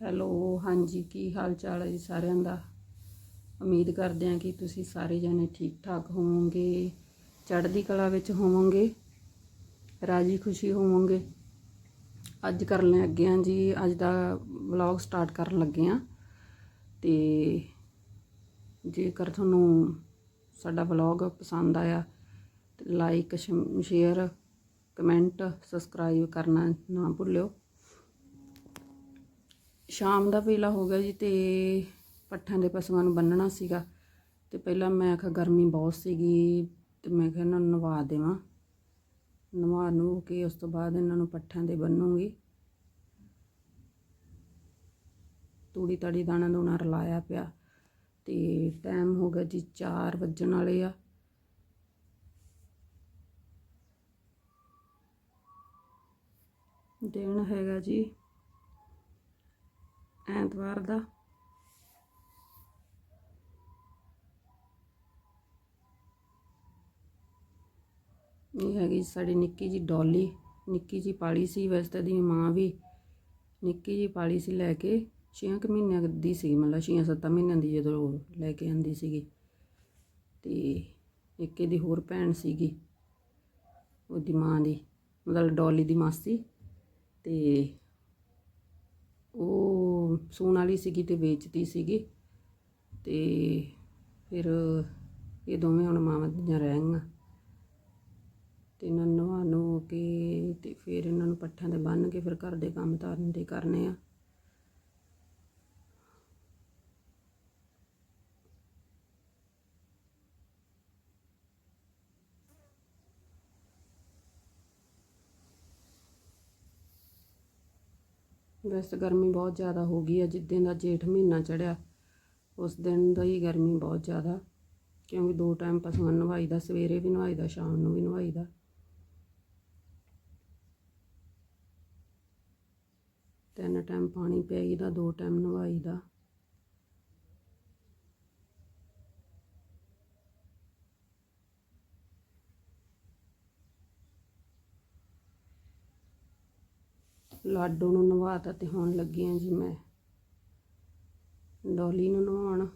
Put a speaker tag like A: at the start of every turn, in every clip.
A: Hello, ਹਾਂਜੀ, ਕੀ ਹਾਲ ਚਾਲ ਹੈ ਜੀ ਸਾਰਿਆਂ ਦਾ? ਉਮੀਦ ਕਰਦੇ ਹਾਂ ਕਿ ਤੁਸੀਂ ਸਾਰੇ ਜਣੇ ਠੀਕ ਠਾਕ ਹੋਵੋਗੇ। ਚੜ੍ਹਦੀ ਕਲਾ ਵਿੱਚ ਹੋਵੋਗੇ, ਰਾਜੀ ਖੁਸ਼ੀ ਹੋਵੋਗੇ। ਅੱਜ ਕਰਨ ਲੱਗੇ ਹਾਂ ਜੀ, ਅੱਜ ਦਾ ਵਲੌਗ ਸਟਾਰਟ ਕਰਨ ਲੱਗੇ ਹਾਂ। ਤੇ ਜੇਕਰ ਤੁਹਾਨੂੰ ਸਾਡਾ ਵਲੌਗ ਪਸੰਦ ਆਇਆ, ਤੇ ਲਾਈਕ ਸ਼ੇਅਰ, ਕਮੈਂਟ, ਸਬਸਕ੍ਰਾਈਬ ਕਰਨਾ ਨਾ ਭੁੱਲਿਓ। ਸ਼ਾਮ ਦਾ ਵੇਲਾ ਹੋ ਗਿਆ ਜੀ ਤੇ ਪੱਠਿਆਂ ਦੇ ਪਸ਼ੂਆਂ ਨੂੰ ਬੰਨਣਾ ਸੀਗਾ। ਤੇ ਪਹਿਲਾਂ ਮੈਂ ਆਖਿਆ ਗਰਮੀ ਬਹੁਤ ਸੀਗੀ ਤੇ ਮੈਂ ਕਿਹਾ ਇਹਨਾਂ ਨੂੰ ਨਵਾ ਦੇਵਾਂ। ਨਵਾ ਨੂੰ ਕੇ ਉਸ ਤੋਂ ਬਾਅਦ ਇਹਨਾਂ ਨੂੰ ਪੱਠਿਆਂ ਦੇ ਬੰਨੂੰਗੀ। ਤੂੜੀ ਤਾੜੀ ਦਾਣਾ ਦੂਣਾ ਰਲਾਇਆ ਪਿਆ ਤੇ ਟਾਈਮ ਹੋ ਗਿਆ ਜੀ 4 ਵੱਜਣ ਵਾਲੇ ਆ। ਦਿਨ ਹੈਗਾ ਜੀ ਐਤਵਾਰ ਦਾ। ਇਹ ਹੈਗੀ ਸਾਡੀ ਨਿੱਕੀ ਜੀ ਡੋਲੀ। ਨਿੱਕੀ ਜੀ ਪਾਲੀ ਸੀ, ਵੈਸੇ ਤਾਂ ਦੀ ਮਾਂ ਵੀ ਨਿੱਕੀ ਜੀ ਪਾਲੀ ਸੀ ਲੈ ਕੇ 6 ਕੁ ਮਹੀਨਿਆਂ ਦੀ ਸੀ, ਮਤਲਬ 6-7 ਮਹੀਨਿਆਂ ਦੀ ਜਦੋਂ ਲੈ ਕੇ ਆਂਦੀ ਸੀਗੀ। ਤੇ ਇੱਕ ਇਹਦੀ ਹੋਰ ਭੈਣ ਸੀਗੀ, ਉਹਦੀ ਮਾਂ ਦੀ, ਮਤਲਬ ਡੋਲੀ ਦੀ ਮਾਸੀ। ਤੇ ਉਹ ਸੂਣ ਵਾਲੀ ਸੀਗੀ ਤੇ ਵੇਚਤੀ ਸੀਗੀ। ਤੇ ਫਿਰ ਇਹ ਦੋਵੇਂ ਹੁਣ ਮਾਵਾਂ ਦੀਆਂ ਰਹਿਣਗੀਆਂ। ਗਈਆਂ ਤੇ ਇਹਨਾਂ ਨੂੰ ਨਵਾ ਨੂੰ ਕੇ ਤੇ ਫਿਰ ਇਹਨਾਂ ਨੂੰ ਪੱਠਿਆਂ ਤੇ ਬੰਨ ਕੇ ਫਿਰ ਘਰ ਦੇ ਕੰਮ ਤਾਰਨ ਦੇ ਕਰਨੇ ਆ। ਵੈਸੇ ਗਰਮੀ ਬਹੁਤ ਜ਼ਿਆਦਾ ਹੋ ਗਈ ਹੈ ਜਿੱਦਾਂ ਦਾ ਜੇਠ ਮਹੀਨਾ ਚੜਿਆ ਉਸ ਦਿਨ ਦਾ ਹੀ ਗਰਮੀ ਬਹੁਤ ਜ਼ਿਆਦਾ। ਕਿਉਂਕਿ ਦੋ ਟਾਈਮ ਪਸ਼ੂਆਂ ਨੂੰ ਨਵਾਈਦਾ, ਸਵੇਰੇ ਵੀ ਨਵਾਈਦਾ, ਸ਼ਾਮ ਨੂੰ ਵੀ ਨਵਾਈਦਾ। ਤਿੰਨ ਟਾਈਮ ਪਾਣੀ ਪਿਆਈਦਾ ਦੋ ਟਾਈਮ ਨਵਾਈਦਾ। ਲਾਡੋ ਨੂੰ ਨਵਾਤਾ ਤੇ ਹੁਣ ਲੱਗੀ ਆਂ ਜੀ ਮੈਂ। ਡੋਲੀ ਨੂੰ ਨਵਾਉਣ।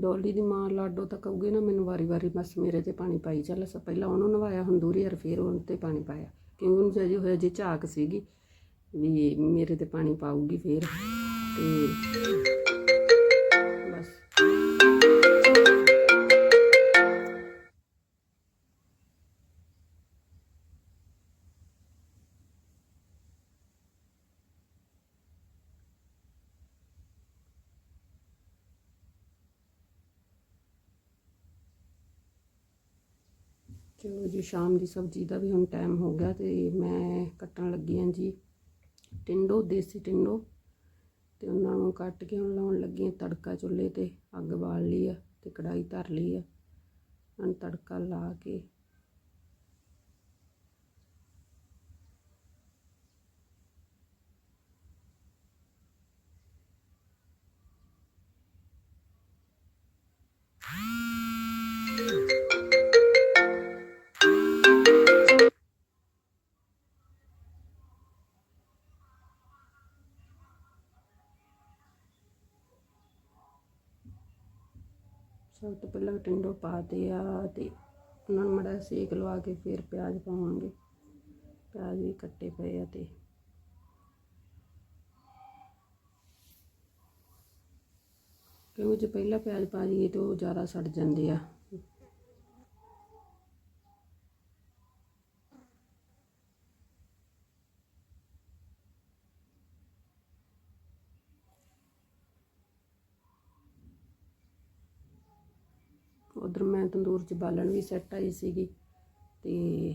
A: ਡੋਲੀ ਦੀ ਮਾਂ ਲਾਡੋ ਤਾਂ ਕਹੂਗੀ ਨਾ, ਮੈਨੂੰ ਵਾਰੀ-ਵਾਰੀ ਬਸ ਮੇਰੇ ਤੇ ਪਾਣੀ ਪਾਈ ਚੱਲ ਸ ਪਹਿਲਾਂ ਉਹਨੂੰ ਨਵਾਇਆ, ਹੁਣ ਦੂਰੀ ਯਾਰ ਫੇਰ ਉਹਨ ਤੇ ਪਾਣੀ ਪਾਇਆ। ਕਿਉਂਕਿ ਉਹਨੂੰ ਜੇ ਹੋਇਆ ਜੇ ਝਾਕ ਸੀਗੀ, ਵੀ ਮੇਰੇ ਤੇ ਪਾਣੀ ਪਾਊਗੀ ਫੇਰ ਤੇ ਚਲੋ ਜੀ, ਸ਼ਾਮ ਦੀ ਸਬਜ਼ੀ ਦਾ ਵੀ ਹੁਣ ਟਾਈਮ ਹੋ ਗਿਆ ਤੇ ਮੈਂ ਕੱਟਣ ਲੱਗੀ ਆਂ ਜੀ ਟਿੰਡੋ, ਦੇਸੀ ਟਿੰਡੋ ਤੇ ਉਹਨਾਂ ਨੂੰ ਕੱਟ ਕੇ ਹੁਣ ਲਾਉਣ ਲੱਗੀ ਆਂ ਤੜਕਾ ਚੁੱਲ੍ਹੇ ਤੇ, ਅੱਗ ਬਾਲ ਲਈ ਆ ਤੇ ਕੜਾਈ ਧਰ ਲਈ ਆ। ਹੁਣ ਤੜਕਾ ਲਾ ਕੇ ਸਭ ਤੋਂ ਪਹਿਲਾਂ ਟਿੰਡੋ ਪਾਤੇ ਆ ਤੇ ਉਹਨਾਂ ਨੂੰ ਮੜਾ ਸੇਕ ਲਵਾ ਕੇ ਫਿਰ ਪਿਆਜ਼ ਪਾਵਾਂਗੇ। ਪਿਆਜ਼ ਵੀ ਕੱਟੇ ਪਏ ਆ ਤੇ। ਕਿਉਂਕਿ ਜੇ ਪਹਿਲਾਂ ਪਿਆਜ਼ ਪਾ ਦਈਏ ਤਾਂ ਉਹ ਜ਼ਿਆਦਾ ਸੜ ਜਾਂਦੇ ਆ। ਉਧਰ ਮੈਂ ਤੰਦੂਰ 'ਚ ਬਾਲਣ ਵੀ ਸੈੱਟ ਆਈ ਸੀਗੀ ਤੇ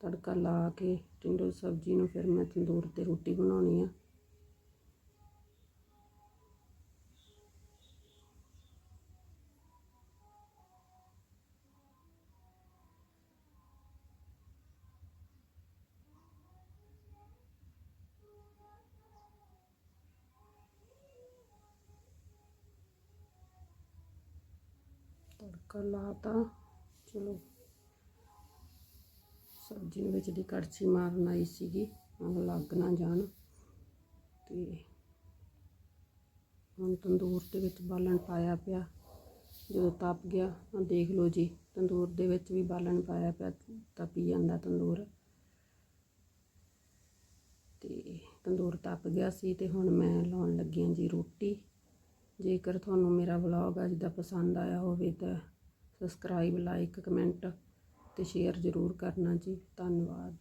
A: ਤੜਕਾ ਲਾ ਕੇ ਟਿੰਡੋ ਸਬਜ਼ੀ ਨੂੰ ਫਿਰ ਮੈਂ ਤੰਦੂਰ ਤੇ ਰੋਟੀ ਬਣਾਉਣੀ ਆ। ਤੜਕਾ ਲਾਤਾ। ਚਲੋ, ਸਬਜ਼ੀ ਨੂੰ ਵਿੱਚ ਦੀ ਕੜਛੀ ਮਾਰਨ ਆਈ ਸੀਗੀ ਉਹ ਲੱਗ ਨਾ ਜਾਣ। ਤੇ ਹੁਣ ਤੰਦੂਰ ਦੇ ਵਿੱਚ ਬਾਲਣ ਪਾਇਆ ਪਿਆ। ਜਦੋਂ ਤਪ ਗਿਆ ਤਾਂ ਦੇਖ ਲਓ ਜੀ, ਤੰਦੂਰ ਦੇ ਵਿੱਚ ਵੀ ਬਾਲਣ ਪਾਇਆ ਪਿਆ, ਤਪੀ ਜਾਂਦਾ ਤੰਦੂਰ। ਤੇ ਤੰਦੂਰ ਤਪ ਗਿਆ ਸੀ ਤੇ ਹੁਣ ਮੈਂ ਲਾਉਣ ਲੱਗੀ ਹਾਂ ਜੀ ਰੋਟੀ। ਜੇਕਰ ਤੁਹਾਨੂੰ ਮੇਰਾ ਵਲੌਗ ਅੱਜ ਦਾ ਪਸੰਦ ਆਇਆ ਹੋਵੇ ਤਾਂ ਸਬਸਕ੍ਰਾਈਬ ਲਾਈਕ ਕਮੈਂਟ ਤੇ ਸ਼ੇਅਰ ਜ਼ਰੂਰ ਕਰਨਾ ਜੀ। ਧੰਨਵਾਦ।